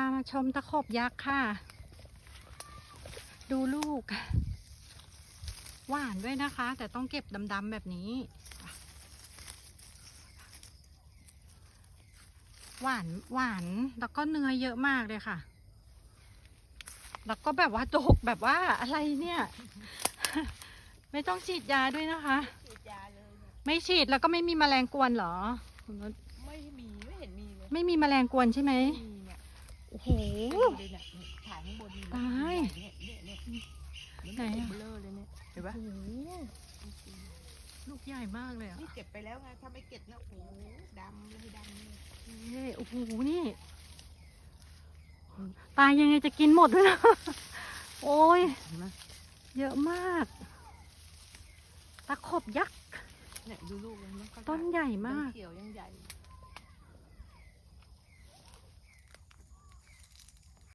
ามาชมตะขบยักษ์ค่ะ ดูลูก หวานด้วยนะคะ แต่ต้องเก็บดำๆแบบนี้ หวานหวานแล้วก็เนื้อเยอะมากเลยค่ะ แล้วก็แบบว่าดกแบบว่าอะไรเนี่ย ไม่ต้องฉีดยาด้วยนะคะฉีดยาเลยเนี่ยไม่ฉีดแล้วก็ไม่มีแมลงกวนเหรอคุณนุชไม่มี ไม่เห็นมีเลย ไม่มีแมลงกวนใช่ไหมไม่มีเนี่ย โอ้โหดูดิเนี่ยเนี่ยถ่ายข้างบนมีตายเนี่ยเนี่ยเนี่ยเนี่ยไหนอะเบลอเลยเนี่ยเห็นปะโอ้โหลูกใหญ่มากเลยอะนี่เก็บไปแล้วไงถ้าไม่เก็บนะโอ้โหดำเลยดำเลยเอ้ยโอ้โหนี่ตายยังไงจะกินหมดด้วยนะโอ้ยเห็นไหมเยอะมาก ตะขบยักษ์เนี่ยดูลูกเลยมันก็ต้นใหญ่มากเขียวยังใหญ่